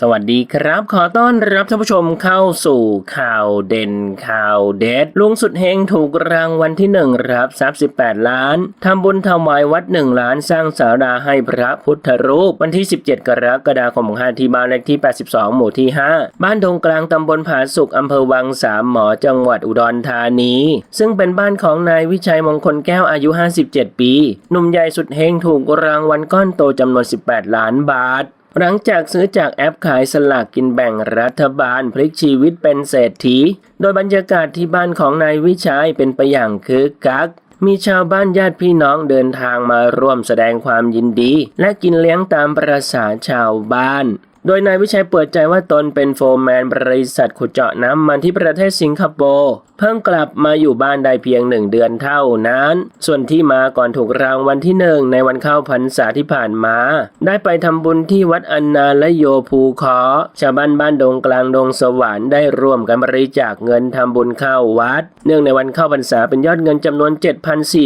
สวัสดีครับ ขอต้อนรับท่านผู้ชมเข้าสู่ข่าวเด่นข่าวเด็ดลุงสุดเฮงถูกรางวัลที่หนึ่งรับทรัพย์18 ล้านทำบุญถวายวัดหนึ่งล้านสร้างศาลาให้พระพุทธรูป วันที่ 17 กรกฎาคม65ที่บ้านเลขที่ 82 หมู่ที่ 5 บ้านดงกลางตำบลผาสุกอำเภอวังสามหมอจังหวัดอุดรธานี ซึ่งเป็นบ้านของนายวิชัยมงคลแก้วอายุ 57 ปี หนุ่มใหญ่สุดเฮงถูกรางวัลก้อนโตจำนวน 18 ล้านบาท หลังจากซื้อจากแอปขายสลากกินแบ่งรัฐบาลพลิกชีวิตเป็นเศรษฐี โดยบรรยากาศที่บ้านของนายวิชัยเป็นไปอย่างคึกคัก มีชาวบ้านญาติพี่น้องเดินทางมาร่วมแสดงความยินดี และกินเลี้ยงตามประษาชาวบ้าน โดยนายวิชัยเปิดใจว่าตนเป็นโฟร์แมนบริษัทขุดเจาะน้ำมันที่ประเทศสิงคโปร์เพิ่งกลับมาอยู่บ้านได้เพียงหนึ่งเดือนเท่านั้น ส่วนที่มาก่อนถูกรางวัลที่หนึ่งในวันเข้าพรรษาที่ผ่านมา ได้ไปทำบุญที่วัดอันนาและโยภูคอชาวบ้านบ้านดงกลางดงสวรรค์ได้ร่วมกันบริจาคเงินทำบุญเข้าวัด เนื่องในวันเข้าพรรษาเป็นยอดเงินจำนวน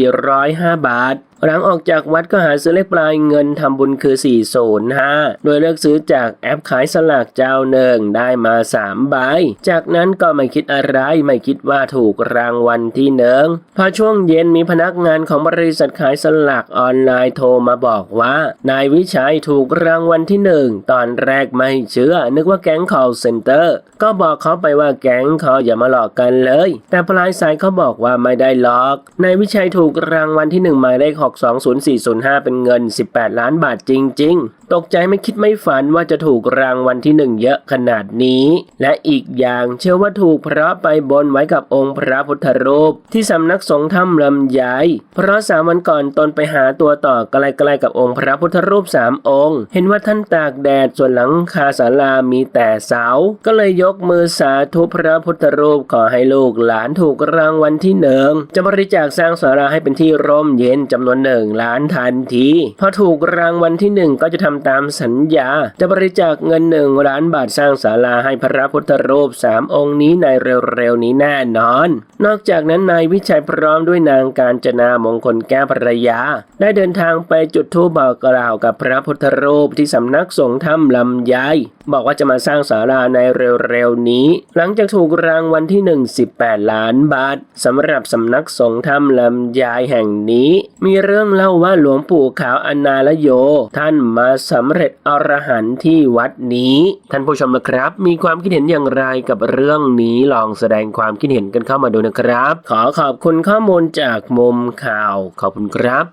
7,405 บาท หลังออกจากวัดก็หาซื้อเลขปลายเงินทำบุญคือ 405 โดยเลือกซื้อจากแอปขายสลากเจ้าหนึ่งได้มา 3 ใบ จากนั้นก็ไม่คิดอะไรไม่คิดว่าถูกรางวัลที่หนึ่งพอช่วงเย็นมีพนักงานของบริษัทขายสลากออนไลน์โทรมาบอกว่า นายวิชัยถูกรางวัลที่หนึ่งตอนแรกไม่เชื่อ นึกว่าแก๊ง call center ก็บอกเขาไปว่าแก๊งเขาอย่ามาหลอกกันเลย แต่ปลายสายเขาบอกว่าไม่ได้หลอก นายวิชัยถูกรางวัลที่หนึ่งหมายเลข620405เป็นเงิน 18 ล้านบาทจริง ๆ ตกใจไม่คิดไม่ฝันว่าจะถูกรางวัลที่หนึ่งเยอะขนาดนี้ และอีกอย่างเชื่อว่าถูกเพราะไปบนไว้กับองค์พระพุทธรูป ที่สำนักสงฆ์ถ้ำลำไยเพราะสามวันก่อนตนไปหาตัวต่อใกล้ๆกับองค์พระพุทธรูปสามองค์ เห็นว่าท่านตากแดดส่วนหลังคาศาลามีแต่เสา ก็เลยยกมือสาธุพระพุทธรูปขอให้ลูกหลานถูกรางวัลที่หนึ่งจะบริจาคสร้างศาลาให้เป็นที่ร่มเย็นจำนวนหนึ่งล้านทันทีพอถูกรางวัลที่หนึ่งก็จะทำตามสัญญา จะบริจาคเงินหนึ่งล้านบาทสร้างศาลาให้พระพุทธรูปสามองค์นี้ในเร็วๆนี้แน่นอน นอกจากนั้นนายวิชัยพร้อมด้วยนางการจนามงคลแก้ภรรยา ได้เดินทางไปจุดธูปบอกกล่าวกับพระพุทธรูปที่สำนักสงฆ์ถ้ำลำไยบอกว่าจะมาสร้างศาลาในเร็วๆนี้ หลังจากถูกรางวัลที่หนึ่ง18 ล้านบาทสำหรับสำนักสงฆ์ถ้ำลำไยแห่งนี้ มีเรื่องเล่าว่าหลวงปู่ขาวอนาลโย ท่านมาสำเร็จอรหันต์ที่วัดนี้ ท่านผู้ชมนะครับ มีความคิดเห็นอย่างไรกับเรื่องนี้ลองแสดงความคิดเห็นกันเข้ามาดูนะครับ ขอขอบคุณข้อมูลจากมุมข่าว ขอบคุณครับ